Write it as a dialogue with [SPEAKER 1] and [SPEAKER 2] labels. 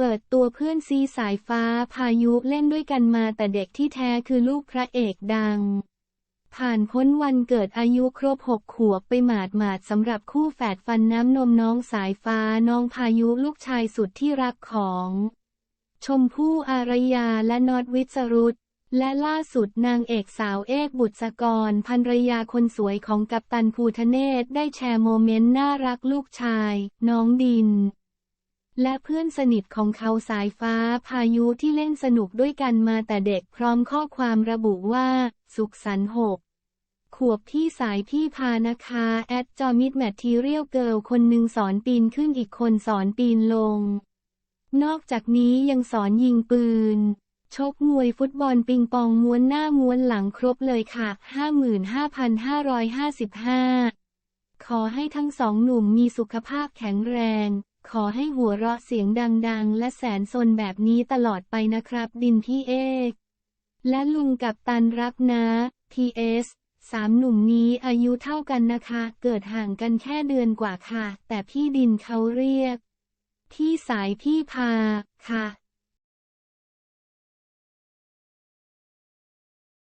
[SPEAKER 1] เปิดตัวเพื่อนซีสายฟ้าพายุเล่นด้วยกันมาแต่เด็กที่แท้คือลูกพระเอกดัง ผ่านพ้นวันเกิดอายุครบหกขวบไปหมาดหมาดๆสำหรับคู่แฝดฟันน้ำนมน้องสายฟ้าน้องพายุลูกชายสุดที่รักของ ชมพู่อารยาและนอดวิสรุตและล่าสุดนางเอกสาวเอกบุษกรภรรยาคนสวยของกัปตันภูทะเนศได้แชร์โมเมนต์น่ารักลูกชาย น้องดิน และเพื่อนสนิทของเขาสายฟ้าพายุที่เล่นสนุกด้วยกันมาแต่เด็กพร้อมข้อความระบุว่า สุขสันต์หกขวบที่สายพี่พานะคะแอดจอมิดแมททีเรียลเกิลคนหนึ่งสอนปีนขึ้นอีกคนสอนปีนลง นอกจากนี้ยังสอนยิงปืน ชกมวยฟุตบอลปิงปองม้วนหน้าม้วนหลังครบเลยค่ะ 55,555 ขอให้ทั้งสองหนุ่มมีสุขภาพแข็งแรง ขอให้หัวเราะเสียงดังๆ และแสนสนแบบนี้ตลอดไปนะครับ ดินพี่เอก และลุงกับตันรักนะ PS สามหนุ่มนี้อายุเท่ากันนะคะ เกิดห่างกันแค่เดือนกว่าค่ะ แต่พี่ดินเขาเรียกที่สายพี่พาค่ะ